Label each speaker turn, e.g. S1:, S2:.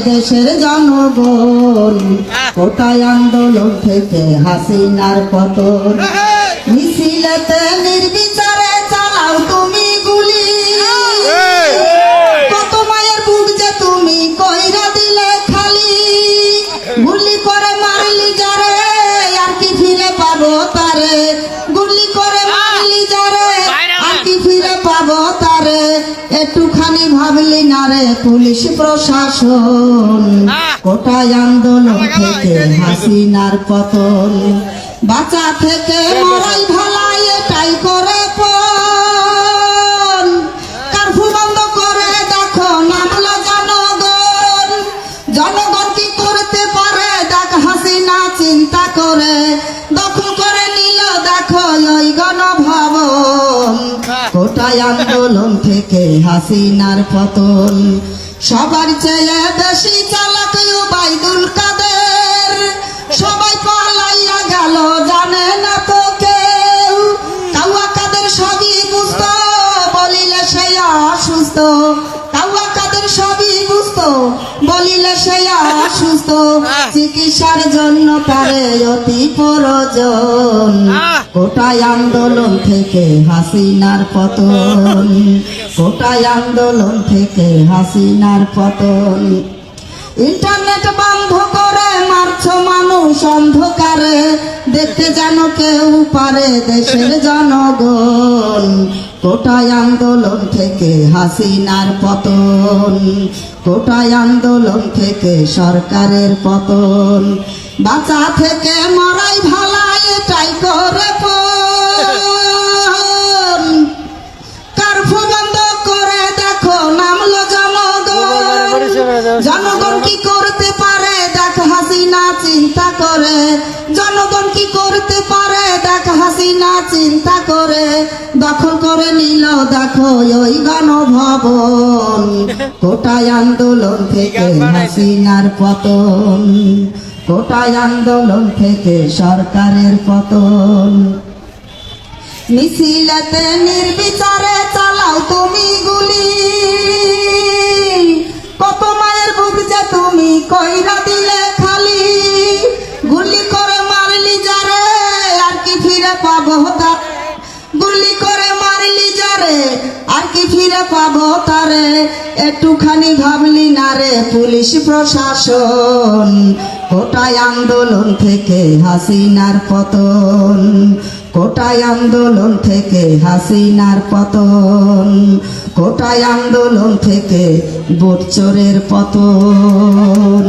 S1: দেশের জনগণ কোটায় আন্দোলন থেকে হাসিনার পতন। মিছিলেতে একটুখানি ভাবলি না রে পুলিশ প্রশাসন? কোটায় আন্দোলন থেকে হাসিনার পতন। বাঁচা থেকে মরাই ভালাই এটাই করে কারফু বন্ধ করে দেখো নামলো জনগণ। জনগণ কি করতে পারে? দেখ হাসিনা চিন্তা করে। দখল করে নিল দেখো ওই গণভবন। কোটায় আন্দোলন থেকে হাসিনার পতন। সবার চেয়ে বেশি চালাক বাইদুল কাদের অসুস্থ চিকিৎসার জন্য তারে অতি প্রয়োজন। কোটায় আন্দোলন থেকে হাসিনার পতন। কোটায় আন্দোলন থেকে হাসিনার পতন। ইন্টারনেট বন্ধ করে মারছ মানুষ অন্ধকারে। দেখতে যেন কেউ পারে দেশের জনগণ। কোটায় আন্দোলন থেকে হাসিনার পতন, কোটায় আন্দোলন থেকে সরকারের পতন। বাঁচা থেকে মরাই ভালাই, এটাই করে কার্ফু বন্ধ করে দেখো, নামলো জনগণ। জনগণ কি করতে পারে? দেখ হাসিনা চিন্তা করে। জনগণ কি করতে পারে? দেখ হাসিনা চিন্তা করে, দখল করে নিল দেখো ওই গণভবন। কোটায় আন্দোলন থেকে হাসিনার পতন, কোটায় আন্দোলন থেকে সরকারের পতন। মিছিলেতে নির্বিচারে চালাও তুমি গুলি। গুলি করে মারলি যারে, আর কি ফিরে পাবো তারে? একটুখানি ভাবলি না রে পুলিশ প্রশাসন, কোটায় আন্দোলন থেকে হাসিনার পতন। কোটায় আন্দোলন থেকে হাসিনার পতন, কোটায় আন্দোলন থেকে বোট চোরের পতন।